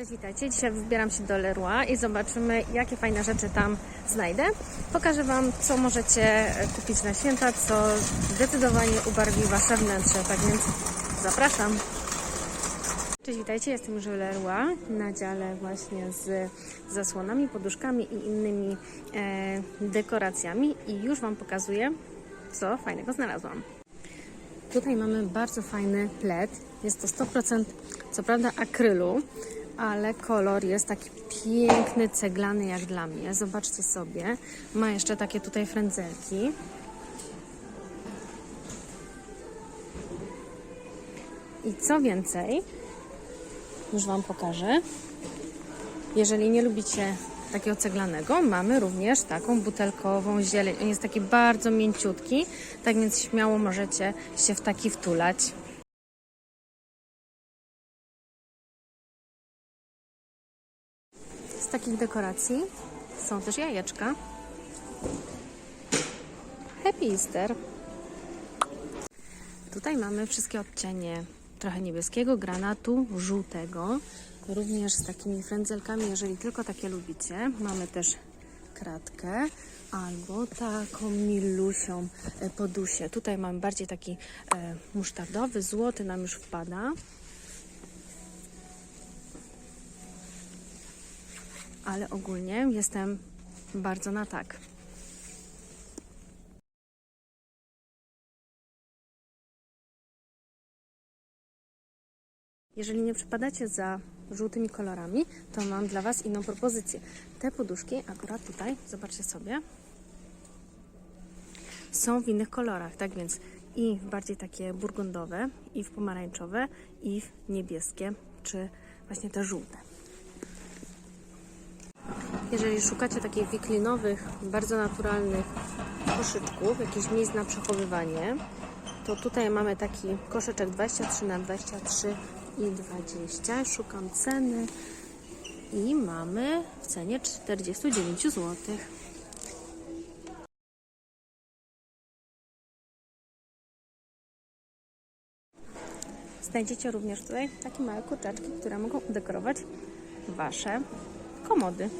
Cześć, witajcie. Dzisiaj wybieram się do Leroy i zobaczymy, jakie fajne rzeczy tam znajdę. Pokażę Wam, co możecie kupić na święta, co zdecydowanie ubarwi Wasze wnętrze. Tak więc zapraszam. Cześć, witajcie. Jestem już w Leroy na dziale właśnie z zasłonami, poduszkami i innymi e, dekoracjami i już Wam pokazuję, co fajnego znalazłam. Tutaj mamy bardzo fajny led. Jest to 100% co prawda akrylu, ale kolor jest taki piękny, ceglany jak dla mnie. Zobaczcie sobie. Ma jeszcze takie tutaj frędzelki. I co więcej, już Wam pokażę. Jeżeli nie lubicie takiego ceglanego, mamy również taką butelkową zieleń. On jest taki bardzo mięciutki, tak więc śmiało możecie się w taki wtulać. Z takich dekoracji są też jajeczka. Happy Easter. Tutaj mamy wszystkie odcienie trochę niebieskiego, granatu, żółtego. Również z takimi frędzelkami, jeżeli tylko takie lubicie. Mamy też kratkę albo taką milusią e, podusię. Tutaj mamy bardziej taki e, musztardowy, złoty nam już wpada. Ale ogólnie jestem bardzo na tak. Jeżeli nie przypadacie za żółtymi kolorami, to mam dla Was inną propozycję. Te poduszki, akurat tutaj, zobaczcie sobie, są w innych kolorach, tak więc i w bardziej takie burgundowe, i w pomarańczowe, i w niebieskie, czy właśnie te żółte. Jeżeli szukacie takich wiklinowych, bardzo naturalnych koszyczków, jakichś miejsc na przechowywanie, to tutaj mamy taki koszyczek 23 na 23 i 20. Szukam ceny i mamy w cenie 49 zł. Znajdziecie również tutaj takie małe kurczaczki, które mogą udekorować Wasze komody.